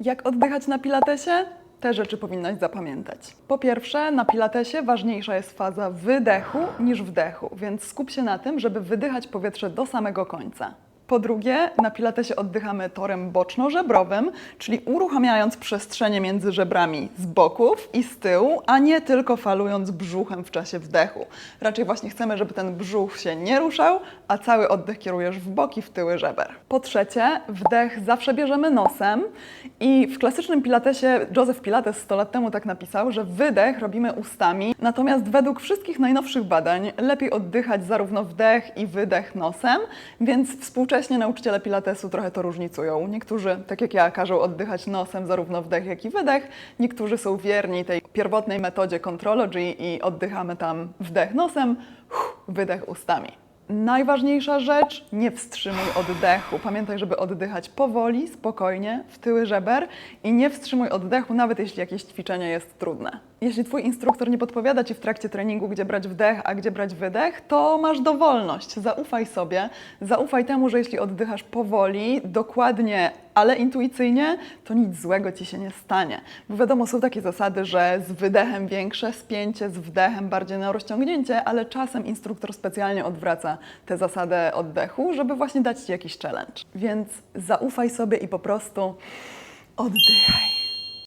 Jak oddychać na pilatesie? Te rzeczy powinnaś zapamiętać. Po pierwsze, na pilatesie ważniejsza jest faza wydechu niż wdechu, więc skup się na tym, żeby wydychać powietrze do samego końca. Po drugie, na pilatesie oddychamy torem boczno-żebrowym, czyli uruchamiając przestrzenie między żebrami z boków i z tyłu, a nie tylko falując brzuchem w czasie wdechu. Raczej właśnie chcemy, żeby ten brzuch się nie ruszał, a cały oddech kierujesz w boki, w tyły żeber. Po trzecie, wdech zawsze bierzemy nosem i w klasycznym pilatesie Joseph Pilates 100 lat temu tak napisał, że wydech robimy ustami, natomiast według wszystkich najnowszych badań lepiej oddychać zarówno wdech i wydech nosem, więc współcześnie nauczyciele pilatesu trochę to różnicują. Niektórzy, tak jak ja, każą oddychać nosem zarówno wdech, jak i wydech. Niektórzy są wierni tej pierwotnej metodzie Contrology i oddychamy tam wdech nosem, wydech ustami. Najważniejsza rzecz, nie wstrzymuj oddechu. Pamiętaj, żeby oddychać powoli, spokojnie, w tyły żeber i nie wstrzymuj oddechu, nawet jeśli jakieś ćwiczenie jest trudne. Jeśli Twój instruktor nie podpowiada Ci w trakcie treningu, gdzie brać wdech, a gdzie brać wydech, to masz dowolność. Zaufaj sobie, zaufaj temu, że jeśli oddychasz powoli, dokładnie, ale intuicyjnie, to nic złego Ci się nie stanie. Bo wiadomo, są takie zasady, że z wydechem większe spięcie, z wdechem bardziej na rozciągnięcie, ale czasem instruktor specjalnie odwraca tę zasadę oddechu, żeby właśnie dać Ci jakiś challenge. Więc zaufaj sobie i po prostu oddychaj.